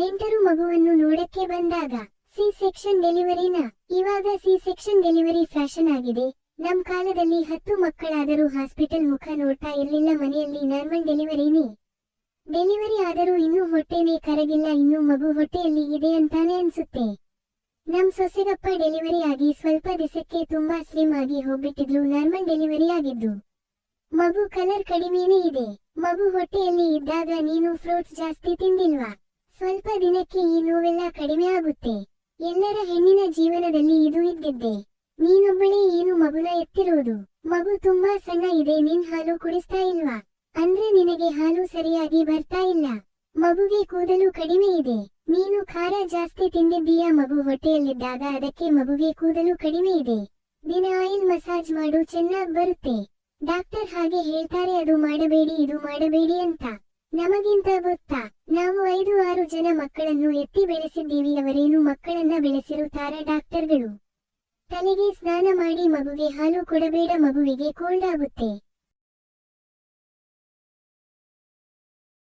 ನೆಂಟರು ಮಗುವನ್ನು ನೋಡಕ್ಕೆ ಬಂದಾಗ, ಸಿ ಸೆಕ್ಷನ್ ಡೆಲಿವರಿನ, ಇವಾಗ ಸಿ ಸೆಕ್ಷನ್ ಡೆಲಿವರಿ ಫ್ಯಾಷನ್ ಆಗಿದೆ. ನಮ್ ಕಾಲದಲ್ಲಿ ಹತ್ತು ಮಕ್ಕಳಾದರೂ ಹಾಸ್ಪಿಟಲ್ ಮುಖ ನೋಡ್ತಾ ಇರ್ಲಿಲ್ಲ, ಮನೆಯಲ್ಲಿ ನಾರ್ಮಲ್ ಡೆಲಿವರಿನೇ. ಡೆಲಿವರಿ ಆದರೂ ಇನ್ನೂ ಹೊಟ್ಟೆನೇ ಕರಗಿಲ್ಲ, ಇನ್ನೂ ಮಗು ಹೊಟ್ಟೆಯಲ್ಲಿ ಇದೆ ಅಂತಾನೆ ಅನ್ಸುತ್ತೆ. ನಮ್ ಸೊಸೆಗಪ್ಪ ಡೆಲಿವರಿ ಆಗಿ ಸ್ವಲ್ಪ ದಿಸಕ್ಕೆ ತುಂಬಾ ಸ್ಲಿಮ್ ಆಗಿ ಹೋಗ್ಬಿಟ್ಟಿದ್ರು ನಾರ್ಮಲ್ ಡೆಲಿವರಿ ಆಗಿದ್ದು. ಮಗು ಕಲರ್ ಕಡಿಮೆನೇ ಇದೆ. ಮಗು ಹೊಟ್ಟೆಯಲ್ಲಿ ಇದ್ದಾಗ ನೀನು ಫ್ರೂಟ್ಸ್ ಜಾಸ್ತಿ ತಿಂದಿಲ್ವಾ? ಸ್ವಲ್ಪ ದಿನಕ್ಕೆ ಈ ನೋವೆಲ್ಲ ಕಡಿಮೆ ಆಗುತ್ತೆ. ಎಲ್ಲರ ಹೆಣ್ಣಿನ ಜೀವನದಲ್ಲಿ ಇದು ಇದ್ದಿದ್ದೆ. ನೀನೊಬ್ಬಳೇ ಏನು ಮಗುನ ಎತ್ತಿರುವುದು ಮಗು ತುಂಬಾ ಸಣ್ಣ ಇದೆ, ನಿನ್ ಹಾಲು ಕುಡಿಸ್ತಾ ಇಲ್ವಾ? ಅಂದ್ರೆ ನಿನಗೆ ಹಾಲು ಸರಿಯಾಗಿ ಬರ್ತಾ ಇಲ್ಲ. ಮಗುಗೆ ಕೂದಲು ಕಡಿಮೆ ಇದೆ. ನೀನು ಖಾರ ಜಾಸ್ತಿ ತಿಂದಿದ್ದೀಯ ಮಗು? ಹೊಟ್ಟೆಯಲ್ಲಿದ್ದಾಗ ಅದಕ್ಕೆ ಮಗುಗೆ ಕೂದಲು ಕಡಿಮೆ ಇದೆ. ದಿನ ಆಯಿಲ್ ಮಸಾಜ್ ಮಾಡು, ಚೆನ್ನಾಗ್ ಬರುತ್ತೆ. ಡಾಕ್ಟರ್ ಹಾಗೆ ಹೇಳ್ತಾರೆ, ಅದು ಮಾಡಬೇಡಿ, ಇದು ಮಾಡಬೇಡಿ ಅಂತ. ನಮಗಿಂತ ಗೊತ್ತಾ? ನಾವು ಮಕ್ಕಳನ್ನು ಎತ್ತಿ ಬೆಳೆಸಿದ್ದೀವಿ. ಅವರೇನು ಮಕ್ಕಳನ್ನ ಬೆಳೆಸಿರುತ್ತಾರೆ ಡಾಕ್ಟರ್ಗಳು. ತಲೆಗೆ ಸ್ನಾನ ಮಾಡಿ ಮಗುವಿಗೆ ಹಾಲು ಕೊಡಬೇಡ. ಮಗುವಿಗೆ ಕೋಲ್ಡ್ ಆಗುತ್ತೆ.